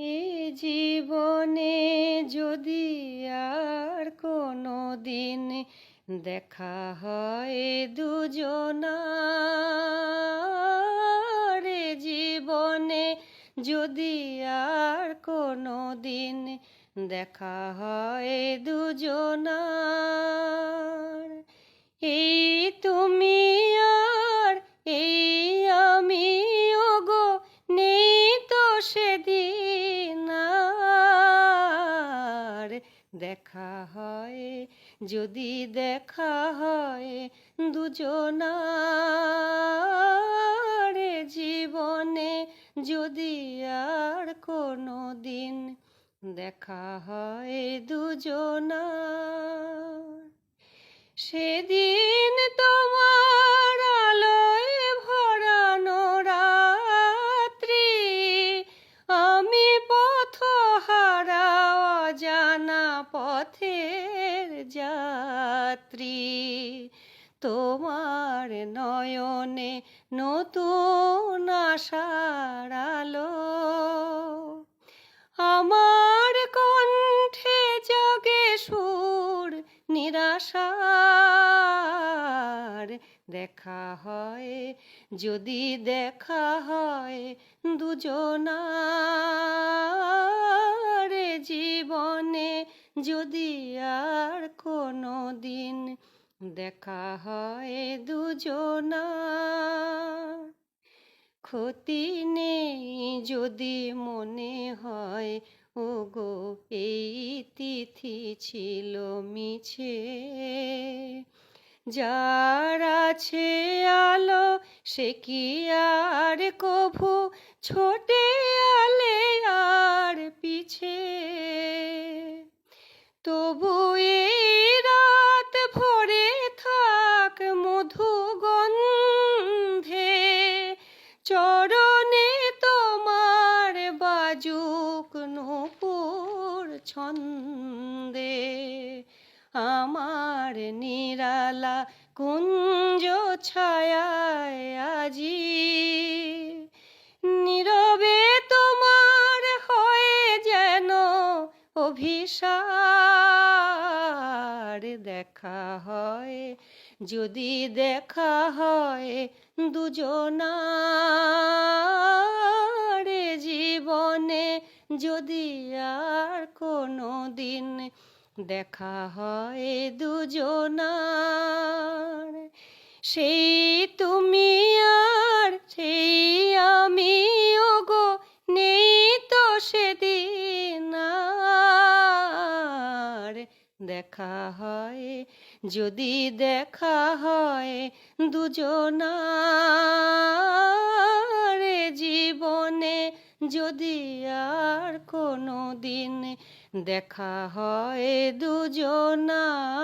এ জীবনে যদি আর কোনো দিন দেখা হয় দুজনার জীবনে যদি আর কোনো দিন দেখা হয় দুজনার, এই তুমি দেখা হয়, যদি দেখা হয় দুজনার জীবনে, যদি আর কোনো দিন দেখা হয় দুজনা সেদিন পথের যাত্রী, তোমার নয়নে নতুন আশার আলো। আমার কণ্ঠে জাগে সুর, নিরাশার দেখা হয়, যদি দেখা হয় দুজনার যদি আর কোনো দিন দেখা হয় দুজনার। ক্ষতি নেই যদি মনে হয় ও গো এই তিথি ছিল মিছে। যার আছে আলো, সে কি আর কভু? ছোটে আলে আর চরণে তোমার বাজুক নূপুর ছন্দে। আমার নিরালা কুঞ্জ ছায়ায় আজি। নীরবে তোমার হয়ে যেন অভিসার দেখা হয়। যদি দেখা হয় দুজনার জীবনে যদি আর কোনো দিন দেখা হয় দুজনার সেই দেখা হয় যদি দেখা হয় দুজনার জীবনে যদি আর কোনো দিন দেখা হয় দুজনার